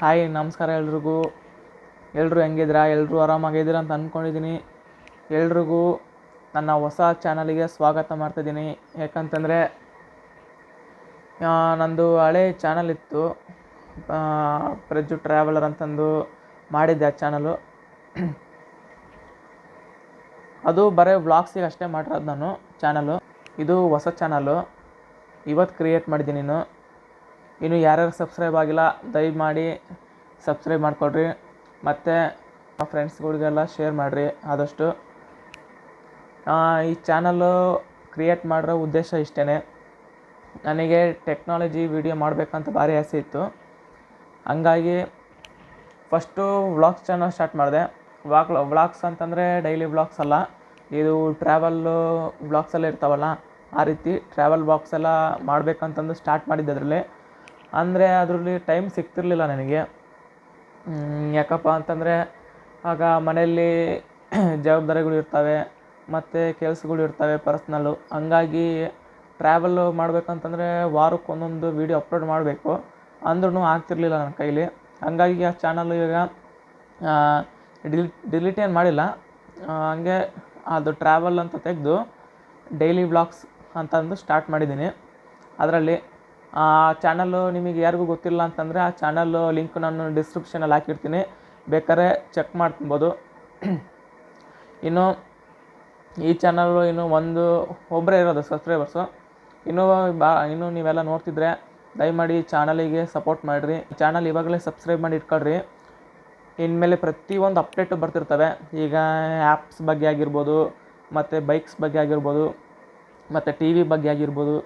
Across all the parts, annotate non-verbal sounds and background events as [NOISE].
Hi, ನಮಸ್ಕಾರ ಎಲ್ರಿಗೂ. ಎಲ್ಲರೂ ಹೆಂಗಿದ್ದೀರಾ? ಎಲ್ಲರೂ ಆರಾಮಾಗಿದ್ದೀರಾ ಅಂತ ಅಂದ್ಕೊಂಡಿದ್ದೀನಿ ಎಲ್ರಿಗೂ ನನ್ನ ಹೊಸ ಚಾನಲಿಗೆ ಸ್ವಾಗತ ಮಾಡ್ತಿದ್ದೀನಿ ಯಾಕಂತಂದರೆ ನಂದು ಹಳೆ ಚಾನಲ್ ಇತ್ತು. ಪ್ರಜ್ಜು ಟ್ರಾವೆಲರ್ ಅಂತಂದು ಮಾಡಿದ್ದೆ ಆ ಚಾನಲು. ಅದು ಬರೀ ವ್ಲಾಗ್ಸಿಗೆ ಅಷ್ಟೇ ಮಾಡಿರೋದು ನಾನು ಚಾನಲು. ಇದು ಹೊಸ ಚಾನಲು. ಇವತ್ತು ಕ್ರಿಯೇಟ್ ಮಾಡಿದ್ದೀನಿ ಇನ್ನು ಇನ್ನು ಯಾರ್ಯಾರು ಸಬ್ಸ್ಕ್ರೈಬ್ ಆಗಿಲ್ಲ, ದಯಮಾಡಿ ಸಬ್ಸ್ಕ್ರೈಬ್ ಮಾಡಿಕೊಡ್ರಿ ಮತ್ತು ಫ್ರೆಂಡ್ಸ್ಗಳಿಗೆಲ್ಲ ಶೇರ್ ಮಾಡಿರಿ ಆದಷ್ಟು. ಈ ಚಾನಲ್ಲು ಕ್ರಿಯೇಟ್ ಮಾಡಿರೋ ಉದ್ದೇಶ ಇಷ್ಟೇ ನನಗೆ ಟೆಕ್ನಾಲಜಿ ವಿಡಿಯೋ ಮಾಡಬೇಕಂತ ಭಾರಿ ಆಸೆ ಇತ್ತು. ಹಂಗಾಗಿ ಫಸ್ಟು ವ್ಲಾಗ್ಸ್ ಚಾನಲ್ ಸ್ಟಾರ್ಟ್ ಮಾಡಿದೆ. ವ್ಲಾಗ್ ವ್ಲಾಗ್ಸ್ ಅಂತಂದರೆ ಡೈಲಿ ವ್ಲಾಗ್ಸ್ ಅಲ್ಲ. ಇದು ಟ್ರಾವೆಲ್ಲು ವ್ಲಾಗ್ಸ್ ಎಲ್ಲ ಇರ್ತಾವಲ್ಲ, ಆ ರೀತಿ ಟ್ರಾವೆಲ್ ವ್ಲಾಗ್ಸ್ ಎಲ್ಲ ಮಾಡಬೇಕಂತಂದು ಸ್ಟಾರ್ಟ್ ಮಾಡಿದ್ದೆ ಅದರಲ್ಲಿ. ಅಂದರೆ ಅದರಲ್ಲಿ ಟೈಮ್ ಸಿಗ್ತಿರಲಿಲ್ಲ ನನಗೆ. ಯಾಕಪ್ಪ ಅಂತಂದರೆ ಆಗ ಮನೆಯಲ್ಲಿ [CLEARS THROAT] ಜವಾಬ್ದಾರಿಗಳು ಇರ್ತವೆ, ಮತ್ತು ಕೆಲಸಗಳು ಇರ್ತವೆ ಪರ್ಸ್ನಲ್ಲು ಹಂಗಾಗಿ ಟ್ರಾವೆಲ್ಲು ಮಾಡಬೇಕಂತಂದ್ರೆ ವಾರಕ್ಕೆ ಒಂದೊಂದು ವೀಡಿಯೋ ಅಪ್ಲೋಡ್ ಮಾಡಬೇಕು. ಅಂದ್ರೂ ಆಗ್ತಿರಲಿಲ್ಲ ನನ್ನ ಕೈಲಿ. ಹಂಗಾಗಿ ಆ ಚಾನಲ್ ಇವಾಗ ಡಿಲೀಟ್ ಡಿಲಿಟ್ ಏನು ಮಾಡಿಲ್ಲ. ಹಂಗೆ ಅದು ಟ್ರಾವೆಲ್ ಅಂತ ತೆಗೆದು ಡೈಲಿ ಬ್ಲಾಗ್ಸ್ ಅಂತಂದು ಸ್ಟಾರ್ಟ್ ಮಾಡಿದ್ದೀನಿ. ಅದರಲ್ಲಿ ಆ ಚಾನಲ್ಲು ನಿಮಗೆ ಯಾರಿಗೂ ಗೊತ್ತಿಲ್ಲ ಅಂತಂದರೆ ಆ ಚಾನಲ್ಲು ಲಿಂಕ್ ನಾನು ಡಿಸ್ಕ್ರಿಪ್ಷನಲ್ಲಿ ಹಾಕಿರ್ತೀನಿ. ಬೇಕಾದ್ರೆ ಚೆಕ್ ಮಾಡ್ಕೊಬೋದು. ಇನ್ನು ಈ ಚಾನಲ್ಲು ಇನ್ನು ಒಂದು ಒಬ್ಬರೇ ಇರೋದು ಸಬ್ಸ್ಕ್ರೈಬರ್ಸು ಇನ್ನೂ ಬಾ, ಇನ್ನೂ ನೀವೆಲ್ಲ ನೋಡ್ತಿದ್ರೆ ದಯಮಾಡಿ ಚಾನಲಿಗೆ ಸಪೋರ್ಟ್ ಮಾಡಿರಿ. ಚಾನಲ್ ಇವಾಗಲೇ ಸಬ್ಸ್ಕ್ರೈಬ್ ಮಾಡಿ ಇಟ್ಕೊಳ್ರಿ. ಇನ್ಮೇಲೆ ಪ್ರತಿಯೊಂದು ಅಪ್ಡೇಟು ಬರ್ತಿರ್ತವೆ. ಈಗ ಆ್ಯಪ್ಸ್ ಬಗ್ಗೆ ಆಗಿರ್ಬೋದು, ಮತ್ತು ಬೈಕ್ಸ್ ಬಗ್ಗೆ ಆಗಿರ್ಬೋದು, ಮತ್ತು ಟಿ ವಿ ಬಗ್ಗೆ ಆಗಿರ್ಬೋದು,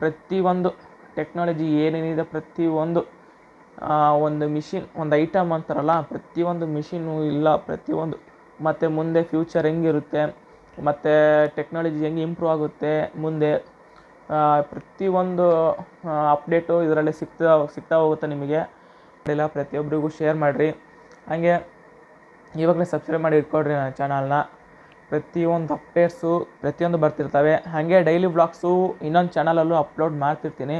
ಪ್ರತಿಯೊಂದು ಟೆಕ್ನಾಲಜಿ ಏನೇನಿದೆ ಪ್ರತಿಯೊಂದು ಒಂದು ಮಿಷಿನ್ ಒಂದು ಐಟಮ್ ಅಂತಾರಲ್ಲ ಪ್ರತಿಯೊಂದು ಮಿಷಿನ್ನು ಇಲ್ಲ ಪ್ರತಿಯೊಂದು ಮತ್ತು ಮುಂದೆ ಫ್ಯೂಚರ್ ಹೆಂಗಿರುತ್ತೆ, ಮತ್ತು ಟೆಕ್ನಾಲಜಿ ಹೆಂಗೆ ಇಂಪ್ರೂವ್ ಆಗುತ್ತೆ, ಮುಂದೆ ಪ್ರತಿಯೊಂದು ಅಪ್ಡೇಟು ಇದರಲ್ಲಿ ಸಿಗ್ತಾ ಸಿಗ್ತಾ ಹೋಗುತ್ತೆ ನಿಮಗೆ. ಇಲ್ಲ ಪ್ರತಿಯೊಬ್ಬರಿಗೂ ಶೇರ್ ಮಾಡಿರಿ. ಹಾಗೆ, ಇವಾಗಲೇ ಸಬ್ಸ್ಕ್ರೈಬ್ ಮಾಡಿ ಇಟ್ಕೊಡ್ರಿ ನನ್ನ ಚಾನಲ್ನ ಪ್ರತಿಯೊಂದು ಅಪ್ಡೇಟ್ಸು ಪ್ರತಿಯೊಂದು ಬರ್ತಿರ್ತವೆ. ಹಾಗೆ ಡೈಲಿ ವ್ಲಾಗ್ಸು ಇನ್ನೊಂದು ಚಾನಲಲ್ಲೂ ಅಪ್ಲೋಡ್ ಮಾಡ್ತಿರ್ತೀನಿ.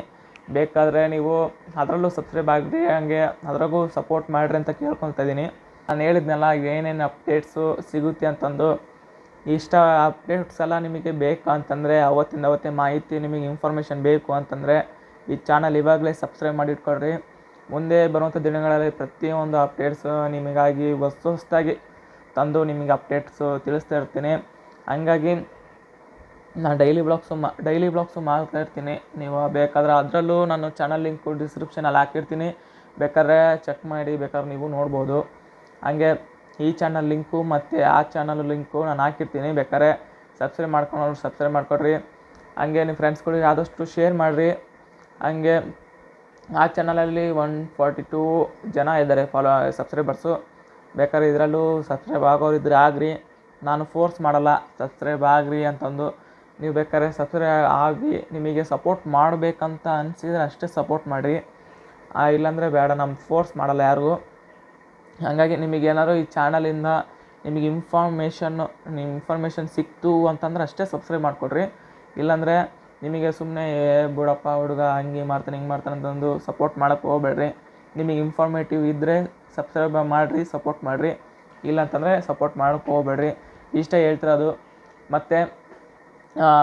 ಬೇಕಾದರೆ ನೀವು ಅದರಲ್ಲೂ ಸಬ್ಸ್ಕ್ರೈಬ್ ಆಗಿರಿ ಹಾಗೆ ಅದ್ರಾಗೂ ಸಪೋರ್ಟ್ ಮಾಡಿರಿ ಅಂತ ಕೇಳ್ಕೊತಾ ಇದ್ದೀನಿ. ನಾನು ಹೇಳಿದ್ನಲ್ಲ, ಏನೇನು ಅಪ್ಡೇಟ್ಸು ಸಿಗುತ್ತೆ ಅಂತಂದು. ಇಷ್ಟ ಅಪ್ಡೇಟ್ಸ್ ಎಲ್ಲ ನಿಮಗೆ ಬೇಕು ಅಂತಂದರೆ, ಅವತ್ತಿಂದ ಅವತ್ತೇ ಮಾಹಿತಿ, ನಿಮಗೆ ಇನ್ಫಾರ್ಮೇಷನ್ ಬೇಕು ಅಂತಂದರೆ, ಈ ಚಾನಲ್ ಇವಾಗಲೇ ಸಬ್ಸ್ಕ್ರೈಬ್ ಮಾಡಿ ಇಟ್ಕೊಳ್ರಿ. ಮುಂದೆ ಬರುವಂಥ ದಿನಗಳಲ್ಲಿ ಪ್ರತಿಯೊಂದು ಅಪ್ಡೇಟ್ಸು ನಿಮಗಾಗಿ ಹೊಸ ಹೊಸದಾಗಿ ತಂದು ನಿಮಗೆ ಅಪ್ಡೇಟ್ಸು ತಿಳಿಸ್ತಾ ಇರ್ತೀನಿ. ಹಂಗಾಗಿ ನಾನು ಡೈಲಿ ಬ್ಲಾಗ್ಸು ಮಾ ಡೈಲಿ ಬ್ಲಾಗ್ಸು ಮಾಡ್ತಾ ಇರ್ತೀನಿ. ನೀವು ಬೇಕಾದ್ರೆ ಅದರಲ್ಲೂ ನಾನು ಚಾನಲ್ ಲಿಂಕು ಡಿಸ್ಕ್ರಿಪ್ಷನಲ್ಲಿ ಹಾಕಿರ್ತೀನಿ. ಬೇಕಾದ್ರೆ ಚೆಕ್ ಮಾಡಿ, ಬೇಕಾದ್ರೆ ನೀವು ನೋಡ್ಬೋದು. ಹಾಗೆ ಈ ಚಾನಲ್ ಲಿಂಕು ಮತ್ತು ಆ ಚಾನಲ್ ಲಿಂಕು ನಾನು ಹಾಕಿರ್ತೀನಿ. ಬೇಕಾದ್ರೆ ಸಬ್ಸ್ಕ್ರೈಬ್ ಮಾಡ್ಕೊಳೋರು ಸಬ್ಸ್ಕ್ರೈಬ್ ಮಾಡ್ಕೊಡ್ರಿ. ಹಾಗೆ ನಿಮ್ಮ ಫ್ರೆಂಡ್ಸ್ಗಳಿಗೆ ಆದಷ್ಟು ಶೇರ್ ಮಾಡಿರಿ. ಹಾಗೆ ಆ ಚಾನಲಲ್ಲಿ ಒನ್ ಫಾರ್ಟಿ ಟೂ ಜನ ಇದ್ದಾರೆ ಫಾಲೋ ಸಬ್ಸ್ಕ್ರೈಬರ್ಸು ಬೇಕಾದ್ರೆ ಇದರಲ್ಲೂ ಸಬ್ಸ್ಕ್ರೈಬ್ ಆಗೋರು ಇದ್ದರೆ ಆಗ್ರಿ. ನಾನು ಫೋರ್ಸ್ ಮಾಡಲ್ಲ ಸಬ್ಸ್ಕ್ರೈಬ್ ಆಗ್ರಿ ಅಂತಂದು. ನೀವು ಬೇಕಾದ್ರೆ ಸಬ್ಸ್ಕ್ರೈಬ್ ಆಗಿ ನಿಮಗೆ ಸಪೋರ್ಟ್ ಮಾಡಬೇಕಂತ ಅನಿಸಿದ್ರೆ ಅಷ್ಟೇ ಸಪೋರ್ಟ್ ಮಾಡಿರಿ. ಇಲ್ಲಾಂದರೆ ಬೇಡ ನಮ್ಮ ಫೋರ್ಸ್ ಮಾಡಲ್ಲ ಯಾರಿಗೂ. ಹಾಗಾಗಿ ನಿಮಗೇನಾದ್ರು ಈ ಚಾನಲಿಂದ ನಿಮಗೆ ಇನ್ಫಾರ್ಮೇಷನ್ನು ನಿಮ್ಮ ಇನ್ಫಾರ್ಮೇಷನ್ ಸಿಕ್ತು ಅಂತಂದ್ರೆ ಅಷ್ಟೇ ಸಬ್ಸ್ಕ್ರೈಬ್ ಮಾಡಿಕೊಡ್ರಿ. ಇಲ್ಲಾಂದರೆ ನಿಮಗೆ ಸುಮ್ಮನೆ ಬಿಡಪ್ಪ, ಹುಡುಗ, ಹಂಗೆ ಮಾಡ್ತಾನೆ, ಹಿಂಗೆ ಮಾಡ್ತಾನೆ ಅಂತಂದು ಸಪೋರ್ಟ್ ಮಾಡೋಕ್ಕೆ ಹೋಗ್ಬೇಡ್ರಿ. ನಿಮಗೆ ಇನ್ಫಾರ್ಮೇಟಿವ್ ಇದ್ದರೆ ಸಬ್ಸ್ಕ್ರೈಬ್ ಮಾಡಿರಿ ಸಪೋರ್ಟ್ ಮಾಡಿರಿ. ಇಲ್ಲಾಂತಂದರೆ ಸಪೋರ್ಟ್ ಮಾಡೋಕ್ಕೆ ಹೋಗ್ಬೇಡ್ರಿ. ಇಷ್ಟೇ ಹೇಳ್ತಿರೋದು. ಮತ್ತು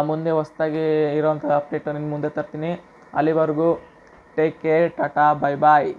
ಮುಂದೆ ಹೊಸ್ದಾಗಿ ಇರೋವಂಥ ಅಪ್ಡೇಟು ನಿಮ್ಮ ಮುಂದೆ ತರ್ತೀನಿ. ಅಲ್ಲಿವರೆಗೂ take care tata bye bye